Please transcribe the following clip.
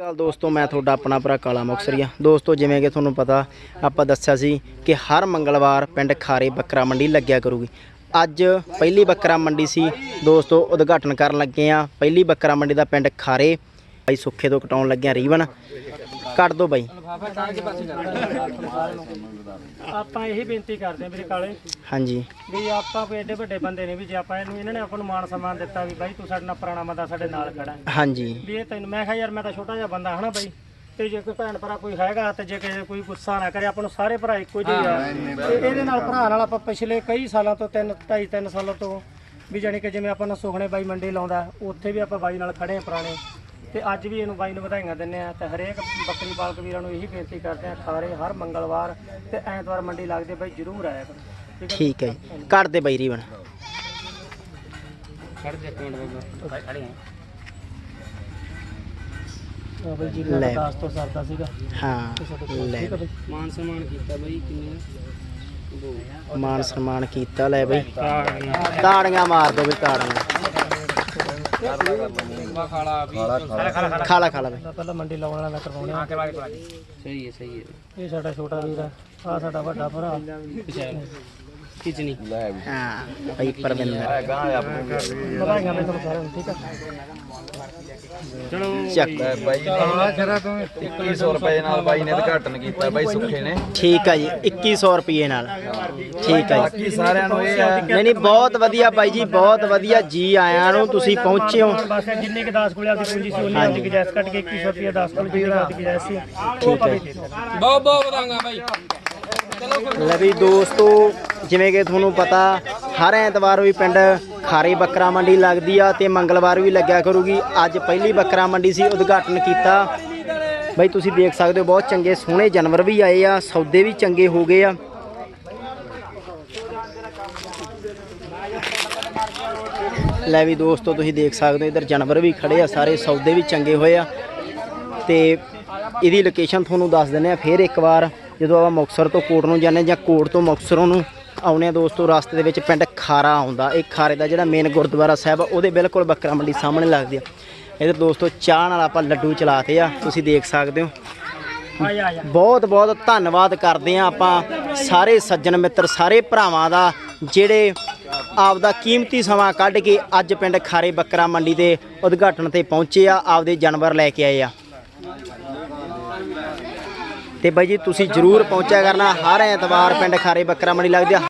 ਗੱਲ ਦੋਸਤੋ, ਮੈਂ ਤੁਹਾਡਾ ਆਪਣਾ ਭਰਾ ਕਾਲਾ ਮੁਕਸਰੀਆ। ਦੋਸਤੋ, ਜਿਵੇਂ ਕਿ ਤੁਹਾਨੂੰ ਪਤਾ, ਆਪਾਂ ਦੱਸਿਆ ਸੀ ਕਿ ਹਰ ਮੰਗਲਵਾਰ ਪਿੰਡ ਖਾਰੇ ਬੱਕਰਾ ਮੰਡੀ ਲੱਗਿਆ ਕਰੂਗੀ। ਅੱਜ ਪਹਿਲੀ ਬੱਕਰਾ ਮੰਡੀ ਸੀ। ਦੋਸਤੋ, ਉਦਘਾਟਨ ਕਰਨ ਲੱਗੇ ਆ। ਪਹਿਲੀ ਬੱਕਰਾ ਮੰਡੀ ਦਾ ਪਿੰਡ ਖਾਰੇ। ਭਾਈ ਸੁੱਖੇ ਤੋਂ ਕਟਾਉਣ ਲੱਗਿਆ ਰੀਵਨ ਕੱਟ ਦੋ ਬਾਈ। ਆਪਾਂ ਇਹੀ ਬੇਨਤੀ ਕਰਦੇ ਹਾਂ ਵੀਰੇ ਕਾਲੇ। ਹਾਂਜੀ। ਵੀ ਆਪਾਂ ਕੋਈ ਐਡੇ ਵੱਡੇ ਬੰਦੇ ਨੇ ਵੀ ਜੇ ਆਪਾਂ ਇਹਨੂੰ ਇਹਨਾਂ ਨੇ ਆਪਾਂ ਨੂੰ ਮਾਣ ਸਨਮਾਨ ਦਿੱਤਾ ਵੀ ਬਾਈ ਤੂੰ ਸਾਡੇ ਨਾਲ ਪੁਰਾਣਾ ਬੰਦਾ ਸਾਡੇ ਨਾਲ ਖੜਾ ਹੈ। ਹਾਂਜੀ। ਵੀ ਇਹ ਤੈਨੂੰ ਮੈਂ ਕਿਹਾ ਯਾਰ ਮੈਂ ਤਾਂ ਛੋਟਾ ਜਿਹਾ ਬੰਦਾ ਹਨਾ ਬਾਈ। ਤੇ ਜੇ ਕੋਈ ਭੈਣ ਭਰਾ ਕੋਈ ਹੈਗਾ ਤੇ ਜੇ ਕਿਸੇ ਕੋਈ ਗੁੱਸਾ ਨਾ ਕਰੇ ਆਪਾਂ ਨੂੰ ਸਾਰੇ ਭਰਾ ਇੱਕੋ ਜਿਹੇ ਆ। ਤੇ ਇਹਦੇ ਨਾਲ ਭਰਾ ਨਾਲ ਆਪਾਂ ਪਿਛਲੇ ਕਈ ਸਾਲਾਂ ਤੋਂ ਤਿੰਨ ਢਾਈ ਤਿੰਨ ਸਾਲਾਂ ਤੋਂ ਵੀ ਜਾਣੀ ਕਿ ਜਿਵੇਂ ਆਪਾਂ ਨੂੰ ਸੁਖਣੇ ਬਾਈ ਮੰਡੀ ਲਾਉਂਦਾ ਉੱਥੇ ਵੀ ਆਪਾਂ ਬਾਈ ਨਾਲ ਖੜੇ ਆ ਪੁਰਾਣੇ। ਤੇ ਅੱਜ ਵੀ ਇਹਨੂੰ ਬਾਈ ਨੂੰ ਵਧਾਈਆਂ ਦਿੰਦੇ ਆ ਤੇ ਹਰੇਕ ਬੱਕਰੀ ਪਾਲਕ ਵੀਰਾਂ ਨੂੰ ਇਹੀ ਬੇਨਤੀ ਕਰਦੇ ਆ ਖਾਰੇ ਹਰ ਮੰਗਲਵਾਰ ਤੇ ਐਤਵਾਰ ਮੰਡੀ ਲੱਗਦੇ ਬਾਈ ਜਰੂਰ ਆਇਆ ਕਰੋ। ਠੀਕ ਹੈ ਜੀ? ਕੱਟ ਦੇ ਬਾਈ ਰੀਵਨ ਜਾ ਇੱਕ ਮਿੰਟ ਬਾਬਾ ਖੜੇ ਆ। ਬਾਈ ਜੀ। ਦਾ ਦਾਸ ਤੋਂ ਸਰਦਾ ਸੀਗਾ। ਹਾਂ ਲੈ ਬਾਈ। ਮਾਨ ਸਨਮਾਨ ਕੀਤਾ ਬਾਈ ਕਿੰਨੇ ਮਾਨ ਸਨਮਾਨ ਕੀਤਾ ਲੈ ਬਾਈ। ਤਾੜੀਆਂ। ਮਾਰ ਦੋ ਵੀ ਤਾੜੀਆਂ। ਖਾਲਾ ਵੀ ਖਾਲਾ ਖਾਲਾ ਬਾਈ ਪਹਿਲਾਂ ਮੰਡੀ ਲਾਉਣ ਵਾਲਾ ਮੈਂ ਕਰਵਾਉਣੇ ਆ। ਸਹੀ ਹੈ ਸਹੀ ਹੈ। ਇਹ ਸਾਡਾ ਛੋਟਾ ਵੀਰ ਆ ਆ ਸਾਡਾ ਵੱਡਾ ਭਰਾ। ਕਿਚਨੀ ਹਾਂ ਬਾਈ ਪਰਵਿੰਦਰ ਵਧਾਈਆਂ ਮੈਂ ਤੁਹਾਨੂੰ ਸਾਰਿਆਂ ਨੂੰ ਠੀਕ ਆ ਚਲੋ ਚੱਕ ਬਾਈ ਤੂੰ 2100 ਰੁਪਏ ਨਾਲ ਬਾਈ ਨੇ ਉਦਘਾਟਨ ਕੀਤਾ ਬਾਈ ਸੁੱਖੇ ਨੇ। ਠੀਕ ਆ ਜੀ 2100 ਰੁਪਏ ਨਾਲ। ਠੀਕ ਆ ਜੀ। ਬਾਕੀ ਸਾਰਿਆਂ ਨੂੰ ਇਹ ਹੈ ਨਹੀਂ ਨਹੀਂ ਬਹੁਤ ਵਧੀਆ ਬਾਈ ਜੀ ਬਹੁਤ ਵਧੀਆ ਜੀ ਆਇਆਂ ਨੂੰ ਤੁਸੀਂ ਪਹੁੰਚੇ ਹੋ। ਬਸ ਜਿੰਨੇ ਕਿ 10 ਕੋਲੇ ਆਪਦੀ ਪੂੰਜੀ ਸੀ ਉਹਨੇ ਆਪਦੀ ਗੁਜਾਇਸ਼ ਕੱਟ ਕੇ 2100 ਰੁਪਏ 10 ਕੋਲੇ ਜਿਹੜੀ ਆਪਦੀ ਗੁਜਾਇਸ਼ ਸੀ। ਉਹ ਆਪਾਂ ਵੇਚ ਦਿੱਤਾ ਲੈ ਵੀ ਦੋਸਤੋ ਜਿਵੇਂ ਕਿ ਤੁਹਾਨੂੰ ਪਤਾ, ਹਰ ਐਤਵਾਰ ਵੀ ਪਿੰਡ ਖਾਰੇ ਬੱਕਰਾ ਮੰਡੀ ਲੱਗਦੀ ਆ ਤੇ ਮੰਗਲਵਾਰ ਵੀ ਲੱਗਿਆ ਕਰੂਗੀ। ਅੱਜ ਪਹਿਲੀ ਬੱਕਰਾ ਮੰਡੀ ਸੀ, ਉਦਘਾਟਨ ਕੀਤਾ। ਬਈ, ਤੁਸੀਂ ਦੇਖ ਸਕਦੇ ਹੋ, ਬਹੁਤ ਚੰਗੇ ਸੋਹਣੇ ਜਾਨਵਰ ਵੀ ਆਏ ਆ, ਸੌਦੇ ਵੀ ਚੰਗੇ ਹੋ ਗਏ ਆ। ਲੈ ਵੀ ਦੋਸਤੋ, ਤੁਸੀਂ ਦੇਖ ਸਕਦੇ ਹੋ, ਇਧਰ ਜਾਨਵਰ ਵੀ ਖੜੇ ਆ, ਸਾਰੇ ਸੌਦੇ ਵੀ ਚੰਗੇ ਹੋਏ ਆ। ਤੇ ਇਹਦੀ ਲੋਕੇਸ਼ਨ ਤੁਹਾਨੂੰ ਦੱਸ ਦਿੰਦੇ ਆ, ਫਿਰ ਇੱਕ ਵਾਰ ਜਦੋਂ ਆਪਾਂ ਮੁਕਤਸਰ ਤੋਂ ਕੋਟ ਨੂੰ ਜਾਂਦੇ ਜਾਂ ਕੋਟ ਤੋਂ ਮੁਕਤਸਰੋਂ ਨੂੰ ਆਉਨੇ ਆ ਦੋਸਤੋ ਰਸਤੇ ਦੇ ਵਿੱਚ ਪਿੰਡ ਖਾਰਾ ਆਉਂਦਾ। ਇਹ ਖਾਰੇ ਦਾ ਜਿਹੜਾ ਮੇਨ ਗੁਰਦੁਆਰਾ ਸਾਹਿਬ ਆ, ਉਹਦੇ ਬਿਲਕੁਲ ਬੱਕਰਾ ਮੰਡੀ ਸਾਹਮਣੇ ਲੱਗਦੀ ਆ। ਇਧਰ ਦੋਸਤੋ ਚਾਹ ਨਾਲ ਆਪਾਂ ਲੱਡੂ ਚਲਾਤੇ ਆ ਤੁਸੀਂ ਦੇਖ ਸਕਦੇ ਹੋ। ਬਹੁਤ ਬਹੁਤ ਧੰਨਵਾਦ ਕਰਦੇ ਆ ਆਪਾਂ ਸਾਰੇ ਸੱਜਣ ਮਿੱਤਰ ਸਾਰੇ ਭਰਾਵਾਂ ਦਾ ਜਿਹੜੇ ਆਪਦਾ ਕੀਮਤੀ ਸਮਾਂ ਕੱਢ ਕੇ ਅੱਜ ਪਿੰਡ ਖਾਰੇ ਬੱਕਰਾ ਮੰਡੀ ਦੇ ਉਦਘਾਟਨ ਤੇ ਪਹੁੰਚੇ ਆ ਆਪਦੇ ਜਾਨਵਰ ਲੈ ਕੇ ਆਏ ਆ। ਤੇ ਬਾਈ ਜੀ ਤੁਸੀਂ ਜਰੂਰ ਪਹੁੰਚਿਆ ਕਰਨਾ ਹਰ ਐਤਵਾਰ ਪਿੰਡ ਖਾਰੇ ਬੱਕਰਾ ਮੰਡੀ ਲੱਗਦੀ ਆ।